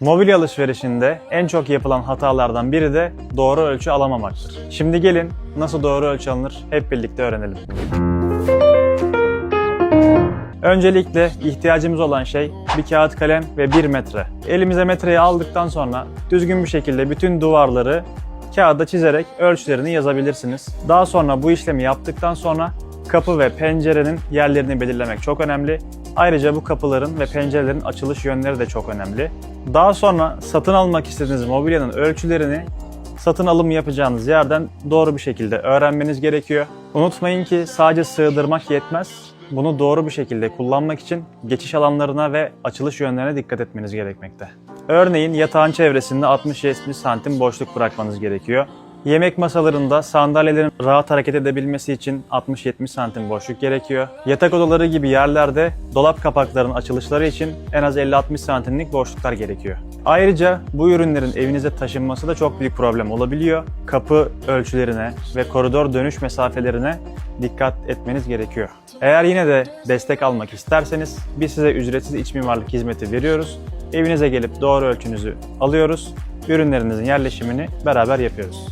Mobilya alışverişinde en çok yapılan hatalardan biri de doğru ölçü alamamaktır. Şimdi gelin nasıl doğru ölçü alınır hep birlikte öğrenelim. Öncelikle ihtiyacımız olan şey bir kağıt kalem ve 1 metre. Elimize metreyi aldıktan sonra düzgün bir şekilde bütün duvarları kağıda çizerek ölçülerini yazabilirsiniz. Daha sonra bu işlemi yaptıktan sonra kapı ve pencerenin yerlerini belirlemek çok önemli. Ayrıca bu kapıların ve pencerelerin açılış yönleri de çok önemli. Daha sonra satın almak istediğiniz mobilyanın ölçülerini satın alım yapacağınız yerden doğru bir şekilde öğrenmeniz gerekiyor. Unutmayın ki sadece sığdırmak yetmez. Bunu doğru bir şekilde kullanmak için geçiş alanlarına ve açılış yönlerine dikkat etmeniz gerekmekte. Örneğin yatağın çevresinde 60-70 santim boşluk bırakmanız gerekiyor. Yemek masalarında sandalyelerin rahat hareket edebilmesi için 60-70 santim boşluk gerekiyor. Yatak odaları gibi yerlerde dolap kapaklarının açılışları için en az 50-60 santimlik boşluklar gerekiyor. Ayrıca bu ürünlerin evinize taşınması da çok büyük problem olabiliyor. Kapı ölçülerine ve koridor dönüş mesafelerine dikkat etmeniz gerekiyor. Eğer yine de destek almak isterseniz biz size ücretsiz iç mimarlık hizmeti veriyoruz. Evinize gelip doğru ölçünüzü alıyoruz. Ürünlerinizin yerleşimini beraber yapıyoruz.